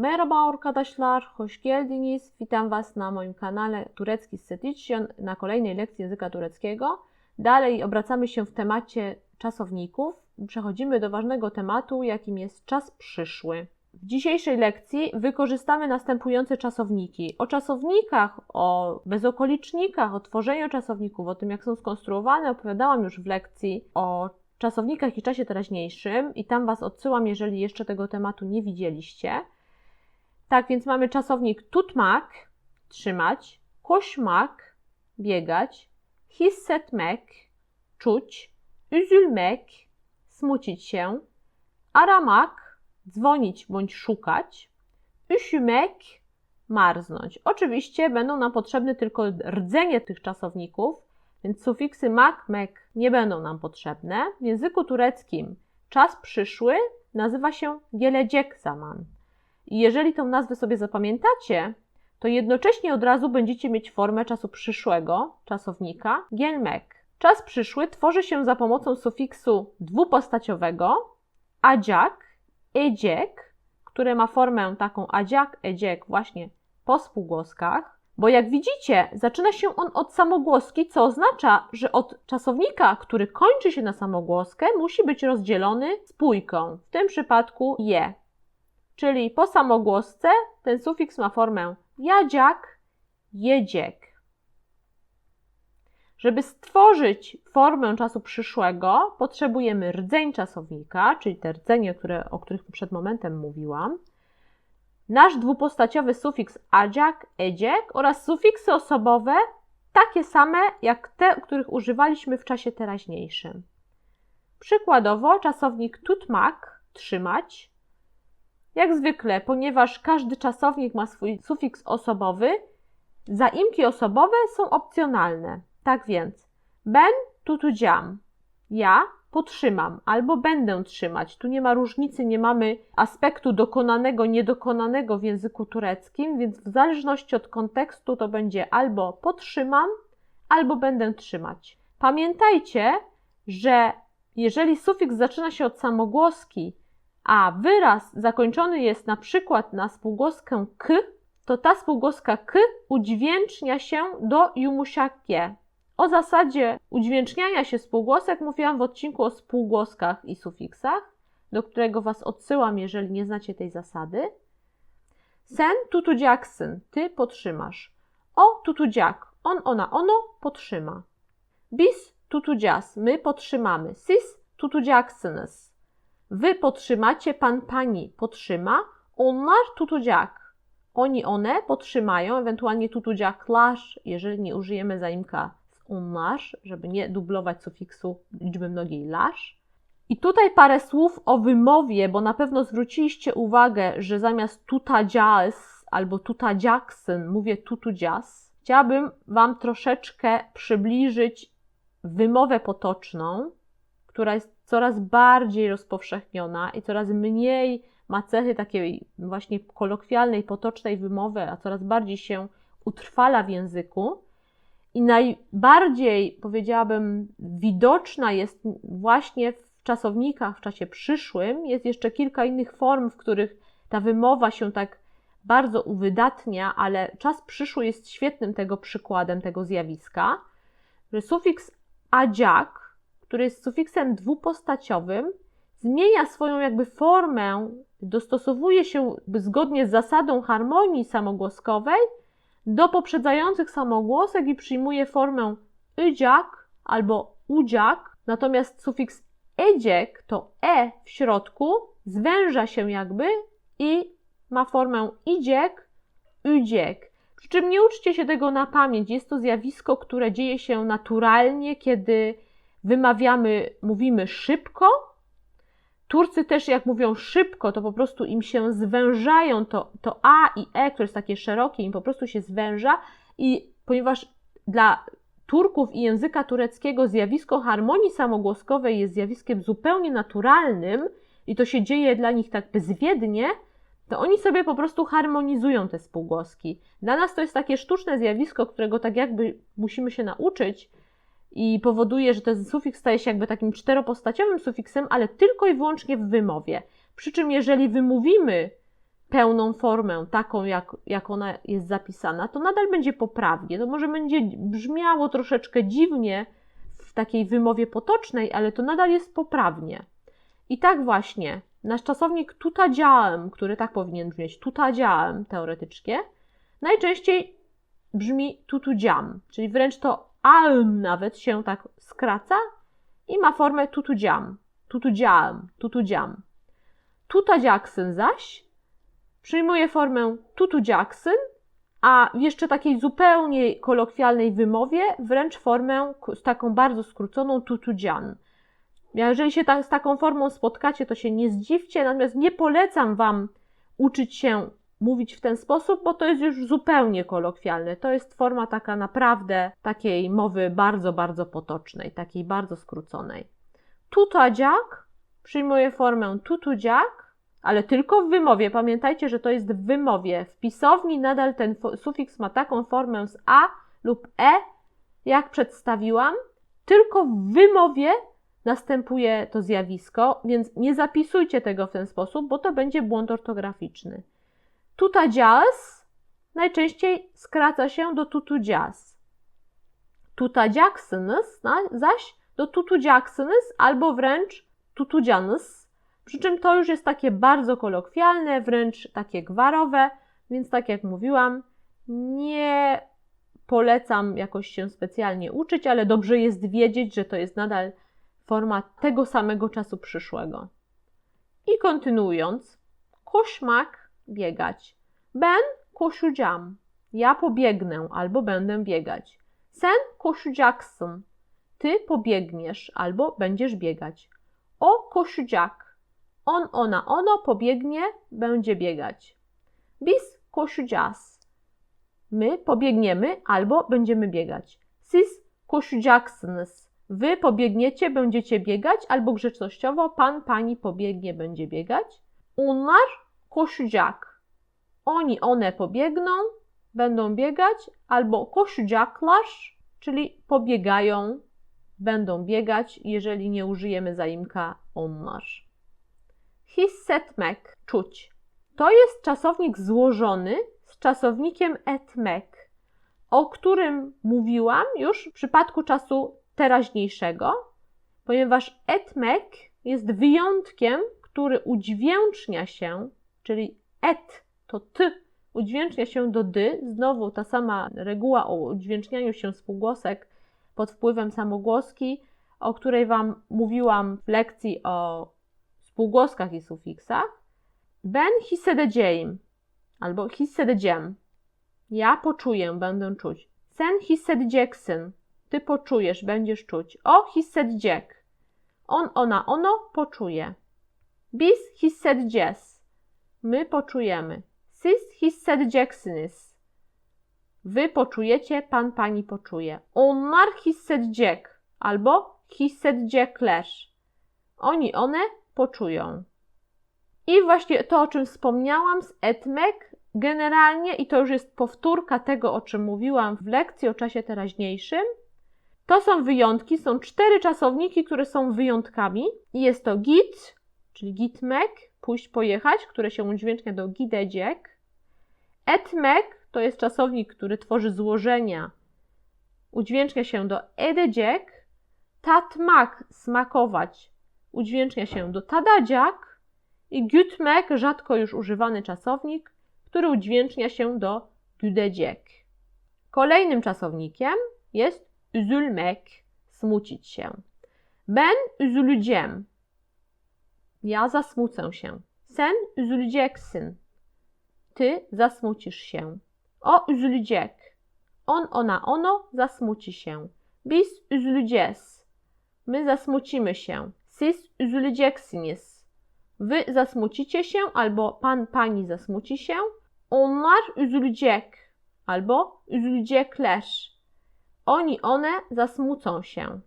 Merhaba arkadaşlar, hoş geldiniz. Witam Was na moim kanale Turecki Setician na kolejnej lekcji języka tureckiego. Dalej obracamy się w temacie czasowników. Przechodzimy do ważnego tematu, jakim jest czas przyszły. W dzisiejszej lekcji wykorzystamy następujące czasowniki. O czasownikach, o bezokolicznikach, o tworzeniu czasowników, o tym jak są skonstruowane opowiadałam już w lekcji o czasownikach i czasie teraźniejszym i tam Was odsyłam, jeżeli jeszcze tego tematu nie widzieliście. Tak więc mamy czasownik tutmak, trzymać, koşmak, biegać, hissetmek, czuć, üzülmek, smucić się, aramak, dzwonić bądź szukać, üşümek, marznąć. Oczywiście będą nam potrzebne tylko rdzenie tych czasowników, więc sufiksy mak, mek nie będą nam potrzebne. W języku tureckim czas przyszły nazywa się gelecek zaman. Jeżeli tą nazwę sobie zapamiętacie, to jednocześnie od razu będziecie mieć formę czasu przyszłego, czasownika gelmek. Czas przyszły tworzy się za pomocą sufiksu dwupostaciowego adziak, edziek, które ma formę taką adziak, edziek właśnie po spółgłoskach, bo jak widzicie, zaczyna się on od samogłoski, co oznacza, że od czasownika, który kończy się na samogłoskę, musi być rozdzielony spójką, w tym przypadku je. Czyli po samogłosce ten sufiks ma formę jadziak, jedziek. Żeby stworzyć formę czasu przyszłego, potrzebujemy rdzeń czasownika, czyli te rdzenie, które, o których przed momentem mówiłam, nasz dwupostaciowy sufiks adziak, edziek oraz sufiksy osobowe, takie same jak te, których używaliśmy w czasie teraźniejszym. Przykładowo czasownik tutmak, trzymać. Jak zwykle, ponieważ każdy czasownik ma swój sufiks osobowy, zaimki osobowe są opcjonalne. Tak więc, ben tutudziam, ja potrzymam albo będę trzymać. Tu nie ma różnicy, nie mamy aspektu dokonanego, niedokonanego w języku tureckim, więc w zależności od kontekstu to będzie albo potrzymam, albo będę trzymać. Pamiętajcie, że jeżeli sufiks zaczyna się od samogłoski, a wyraz zakończony jest na przykład na spółgłoskę k, to ta spółgłoska k udźwięcznia się do jumusiakie. O zasadzie udźwięczniania się spółgłosek mówiłam w odcinku o spółgłoskach i sufiksach, do którego Was odsyłam, jeżeli nie znacie tej zasady. Sen tutudziaksyn, ty potrzymasz. O tutudziak, on, ona, ono potrzyma. Bis tutudzias, my potrzymamy. Sis tutudziaksynys. Wy potrzymacie, pan, pani potrzyma. Onlar tutudziak. Oni, one potrzymają, ewentualnie tutudziaklasz, jeżeli nie użyjemy zaimka umasz, żeby nie dublować sufiksu liczby mnogiej lasz. I tutaj parę słów o wymowie, bo na pewno zwróciliście uwagę, że zamiast tutadzias albo tutadziaksyn mówię tutudzias. Chciałabym Wam troszeczkę przybliżyć wymowę potoczną, która jest coraz bardziej rozpowszechniona i coraz mniej ma cechy takiej właśnie kolokwialnej, potocznej wymowy, a coraz bardziej się utrwala w języku. I najbardziej, powiedziałabym, widoczna jest właśnie w czasownikach w czasie przyszłym. Jest jeszcze kilka innych form, w których ta wymowa się tak bardzo uwydatnia, ale czas przyszły jest świetnym tego przykładem, tego zjawiska, że sufiks adziak, który jest sufiksem dwupostaciowym, zmienia swoją jakby formę, dostosowuje się zgodnie z zasadą harmonii samogłoskowej do poprzedzających samogłosek i przyjmuje formę ydziak albo udziak, natomiast sufiks edziek to e w środku zwęża się jakby i ma formę idziek, udziek. Przy czym nie uczcie się tego na pamięć. Jest to zjawisko, które dzieje się naturalnie, kiedy wymawiamy, mówimy szybko, Turcy też, jak mówią szybko, to po prostu im się zwężają, to, to A i E, które jest takie szerokie, im po prostu się zwęża. I ponieważ dla Turków i języka tureckiego zjawisko harmonii samogłoskowej jest zjawiskiem zupełnie naturalnym i to się dzieje dla nich tak bezwiednie, to oni sobie po prostu harmonizują te spółgłoski. Dla nas to jest takie sztuczne zjawisko, którego tak jakby musimy się nauczyć, i powoduje, że ten sufiks staje się jakby takim czteropostaciowym sufiksem, ale tylko i wyłącznie w wymowie. Przy czym, jeżeli wymówimy pełną formę, taką jak, jak ona jest zapisana, to nadal będzie poprawnie. To może będzie brzmiało troszeczkę dziwnie w takiej wymowie potocznej, ale to nadal jest poprawnie. I tak właśnie nasz czasownik tutadziałem, który tak powinien brzmieć, tutadziałem teoretycznie, najczęściej brzmi tutudziam, czyli wręcz to alm nawet się tak skraca i ma formę tutudziam, tutudziam. Tuta Jackson zaś przyjmuje formę tutu Jackson, a w jeszcze takiej zupełnie kolokwialnej wymowie wręcz formę z taką bardzo skróconą tutu Jan. Jeżeli się ta, z taką formą spotkacie, to się nie zdziwcie, natomiast nie polecam Wam uczyć się mówić w ten sposób, bo to jest już zupełnie kolokwialne. To jest forma taka naprawdę takiej mowy bardzo, bardzo potocznej, takiej bardzo skróconej. Tutadziak przyjmuje formę tutudziak, ale tylko w wymowie. Pamiętajcie, że to jest w wymowie. W pisowni nadal ten sufiks ma taką formę z a lub e, jak przedstawiłam. Tylko w wymowie następuje to zjawisko, więc nie zapisujcie tego w ten sposób, bo to będzie błąd ortograficzny. Tuta najczęściej skraca się do tutu jazz. Tuta jacksonys zaś do tutu jacksonys albo wręcz tutu janys. Przy czym to już jest takie bardzo kolokwialne, wręcz takie gwarowe, więc tak jak mówiłam, nie polecam jakoś się specjalnie uczyć, ale dobrze jest wiedzieć, że to jest nadal forma tego samego czasu przyszłego. I kontynuując, koszmak biegać. Ben koşacağım. Ja pobiegnę albo będę biegać. Sen koşacaksın. Ty pobiegniesz albo będziesz biegać. O koşacak. On, ona, ono pobiegnie, będzie biegać. Biz koşacağız. My pobiegniemy albo będziemy biegać. Siz koşacaksınız. Wy pobiegniecie, będziecie biegać, albo grzecznościowo pan, pani pobiegnie, będzie biegać. Onlar koşacak. Oni, one pobiegną, będą biegać, albo koşacaklar, czyli pobiegają, będą biegać, jeżeli nie użyjemy zaimka onlar. Hissetmek, czuć. To jest czasownik złożony z czasownikiem etmek, o którym mówiłam już w przypadku czasu teraźniejszego, ponieważ etmek jest wyjątkiem, który udźwięcznia się, czyli et to t udźwięcznia się do dy, znowu ta sama reguła o udźwięcznianiu się spółgłosek pod wpływem samogłoski, o której Wam mówiłam w lekcji o spółgłoskach i sufiksach. Ben hissedeceğim albo hissedeceğim. Ja poczuję, będę czuć. Sen hissedeceksin. Ty poczujesz, będziesz czuć. O hissedecek. On, ona, ono poczuje. Biz hissedeceğiz. My poczujemy. Siz hissedeceksiniz. Wy poczujecie, pan, pani poczuje. Onlar hissedecek albo hissedecekler. Oni, one poczują. I właśnie to, o czym wspomniałam z etmek, generalnie, i to już jest powtórka tego, o czym mówiłam w lekcji o czasie teraźniejszym, to są wyjątki, są cztery czasowniki, które są wyjątkami. Jest to git, czyli gitmek, pójść, pojechać, które się udźwięcznia do gidedziek. Etmek to jest czasownik, który tworzy złożenia, udźwięcznia się do ededziek. Tatmak, smakować, udźwięcznia się do tadadziak. I gütmek, rzadko już używany czasownik, który udźwięcznia się do güdedziek. Kolejnym czasownikiem jest üzülmek, smucić się. Ben üzüleceğim. Ja zasmucę się. Sen üzüleceksin. Ty zasmucisz się. O üzülecek. On, ona, ono zasmuci się. Biz üzüleceğiz. My zasmucimy się. Siz üzüleceksiniz. Wy zasmucicie się albo pan, pani zasmuci się. Onlar üzülecek albo üzülecekler. Oni, one zasmucą się.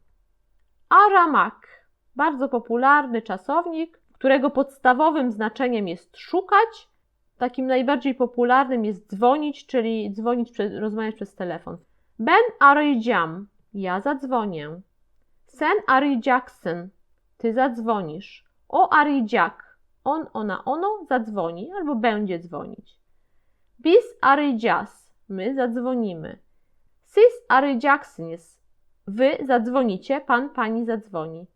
Aramak. Bardzo popularny czasownik, którego podstawowym znaczeniem jest szukać. Takim najbardziej popularnym jest dzwonić, czyli dzwonić, rozmawiać przez telefon. Ben arayacağım. Ja zadzwonię. Sen arayacaksın. Ty zadzwonisz. O arayacak. On, ona, ono zadzwoni albo będzie dzwonić. Biz arayacağız. My zadzwonimy. Siz arayacaksınız. Wy zadzwonicie, pan, pani zadzwoni.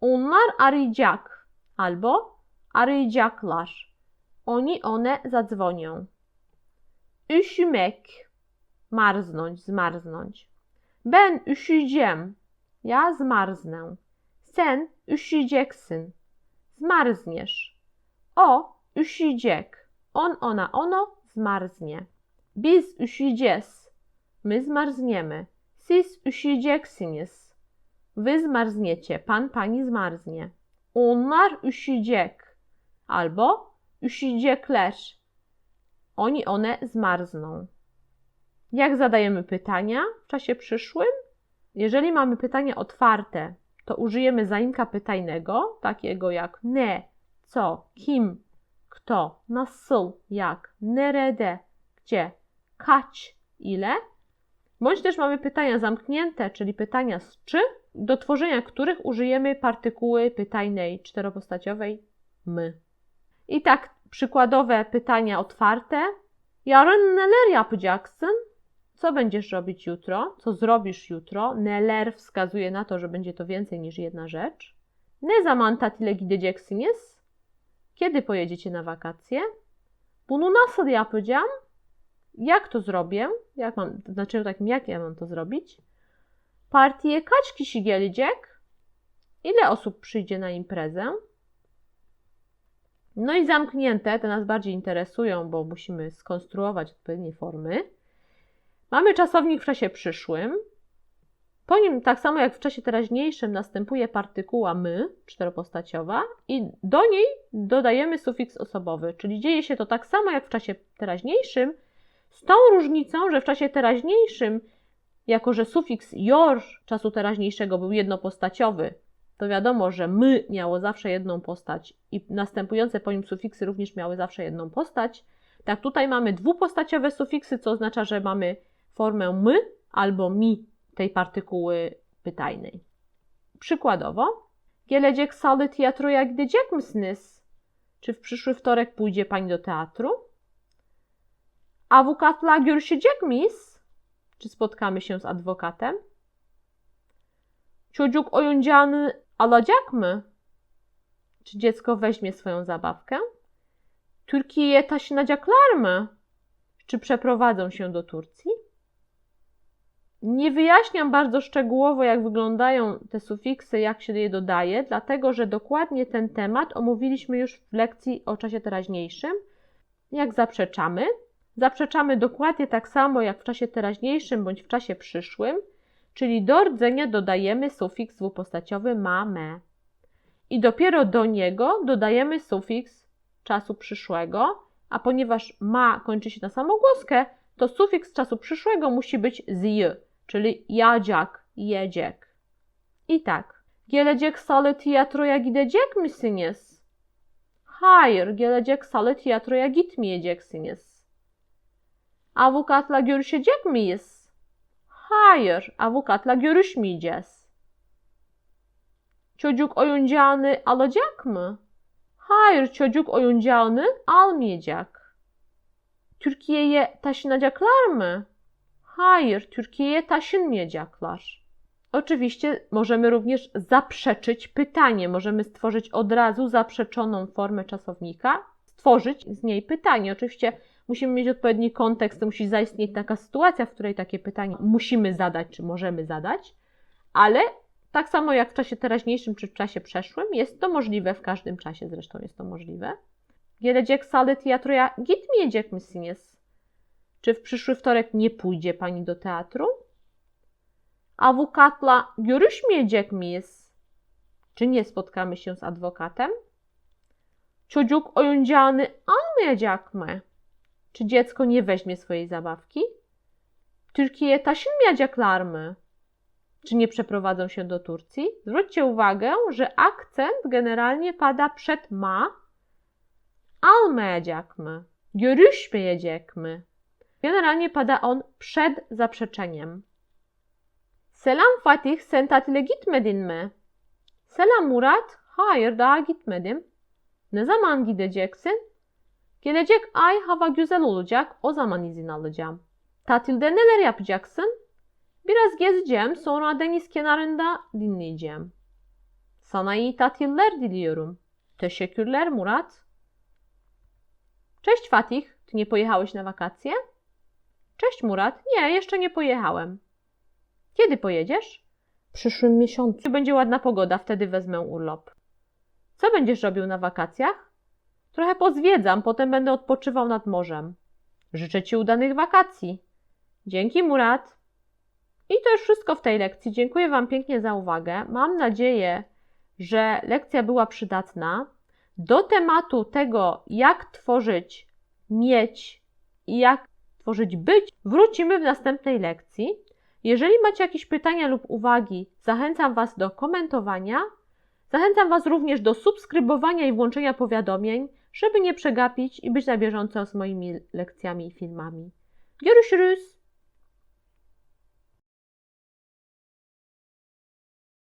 Onlar arayacak albo arayacaklar. Oni, one zadzwonią. Üşümek. Marznąć, zmarznąć. Ben üşüyeceğim. Ja zmarznę. Sen üşüyeceksin. Zmarzniesz. O üşüyecek. On, ona, ono zmarznie. Biz üşüyeceğiz. My zmarzniemy. Siz üşüyeceksiniz. Wy zmarzniecie. Pan, pani zmarznie. Onlar üşüyecek. Albo üşüyecekler. Oni, one zmarzną. Jak zadajemy pytania w czasie przyszłym? Jeżeli mamy pytanie otwarte, to użyjemy zaimka pytajnego, takiego jak ne, co, kim, kto, nasıl, jak, nerede, gdzie, kać, ile. Bądź też mamy pytania zamknięte, czyli pytania z czy, do tworzenia których użyjemy partykuły pytajnej czteropostaciowej my. I tak przykładowe pytania otwarte. Yarın neler yapacaksın? Co będziesz robić jutro? Co zrobisz jutro? Neler wskazuje na to, że będzie to więcej niż jedna rzecz. Ne zaman tatile gideceksiniz? Kiedy pojedziecie na wakacje? Bunu nasıl yapacağım? Jak to zrobię? Jak mam, znaczy takim, jak ja mam to zrobić? Partiye kaç kişi gelecek? Ile osób przyjdzie na imprezę? No i zamknięte, te nas bardziej interesują, bo musimy skonstruować odpowiednie formy. Mamy czasownik w czasie przyszłym. Po nim, tak samo jak w czasie teraźniejszym, następuje partykuła my, czteropostaciowa, i do niej dodajemy sufiks osobowy, czyli dzieje się to tak samo jak w czasie teraźniejszym, z tą różnicą, że w czasie teraźniejszym, jako że sufiks your czasu teraźniejszego był jednopostaciowy, to wiadomo, że my miało zawsze jedną postać i następujące po nim sufiksy również miały zawsze jedną postać. Tak, tutaj mamy dwupostaciowe sufiksy, co oznacza, że mamy formę my albo mi tej partykuły pytajnej. Przykładowo, gelecek salı tiyatroya gidecek misiniz? Czy w przyszły wtorek pójdzie pani do teatru? Avukatla görüşecek miyiz? Czy spotkamy się z adwokatem? Çocuk oyuncağını alacak mı? Czy dziecko weźmie swoją zabawkę? Türkiye'ye taşınacaklar mı? Czy przeprowadzą się do Turcji? Nie wyjaśniam bardzo szczegółowo, jak wyglądają te sufiksy, jak się je dodaje, dlatego że dokładnie ten temat omówiliśmy już w lekcji o czasie teraźniejszym. Jak zaprzeczamy? Zaprzeczamy dokładnie tak samo jak w czasie teraźniejszym bądź w czasie przyszłym, czyli do rdzenia dodajemy sufiks dwupostaciowy ma, me. I dopiero do niego dodajemy sufiks czasu przyszłego, a ponieważ ma kończy się na samogłoskę, to sufiks czasu przyszłego musi być z j, czyli jadziak, jedziek. I tak. Gelecek salı tiyatroya gidecek misiniz? Hayır, gelecek salı tiyatroya gitmeyeceksiniz. Avukatla görüşecek miyiz? Hayır, avukatla görüşmeyeceğiz. Çocuk oyuncağını alacak mı? Hayır, çocuk oyuncağını almayacak. Türkiye'ye taşınacaklar mı? Hayır, Türkiye'ye taşınmayacaklar. Oczywiście możemy również zaprzeczyć pytanie. Możemy stworzyć od razu zaprzeczoną formę czasownika, stworzyć z niej pytanie. Oczywiście musimy mieć odpowiedni kontekst, musi zaistnieć taka sytuacja, w której takie pytanie musimy zadać, czy możemy zadać, ale tak samo jak w czasie teraźniejszym czy w czasie przeszłym, jest to możliwe w każdym czasie, zresztą jest to możliwe. Gelecek salı tiyatroya gitmeyecek misiniz? Czy w przyszły wtorek nie pójdzie pani do teatru? Avukatla görüşmeyecek miyiz? Czy nie spotkamy się z adwokatem? Çocuk oyuncağını almayacak mı? Czy dziecko nie weźmie swojej zabawki? Türkiye'ye taşınmayacaklar mı? Czy nie przeprowadzą się do Turcji? Zwróćcie uwagę, że akcent generalnie pada przed ma. Almayacak mı? Görüşmeyecek mi? Generalnie pada on przed zaprzeczeniem. Selam Fatih, sen tatile gitmedin mi? Selam Murat, hayır daha gitmedim. Ne zaman gideceksin? Gelecek ay hava güzel olacak. O zaman izin alacağım. Tatilde neler yapacaksın? Biraz gezeceğim, sonra deniz kenarında dinleyeceğim. Sana iyi tatiller diliyorum. Teşekkürler Murat. Cześć Fatih, ty nie pojechałeś na wakacje? Cześć Murat, nie, jeszcze nie pojechałem. Kiedy pojedziesz? W przyszłym miesiącu. Będzie ładna pogoda, wtedy wezmę urlop. Co będziesz robił na wakacjach? Trochę pozwiedzam, potem będę odpoczywał nad morzem. Życzę Ci udanych wakacji. Dzięki, Murat. I to już wszystko w tej lekcji. Dziękuję Wam pięknie za uwagę. Mam nadzieję, że lekcja była przydatna. Do tematu tego, jak tworzyć mieć i jak tworzyć być, wrócimy w następnej lekcji. Jeżeli macie jakieś pytania lub uwagi, zachęcam Was do komentowania. Zachęcam Was również do subskrybowania i włączenia powiadomień, żeby nie przegapić i być na bieżąco z moimi lekcjami i filmami. Görüşürüz!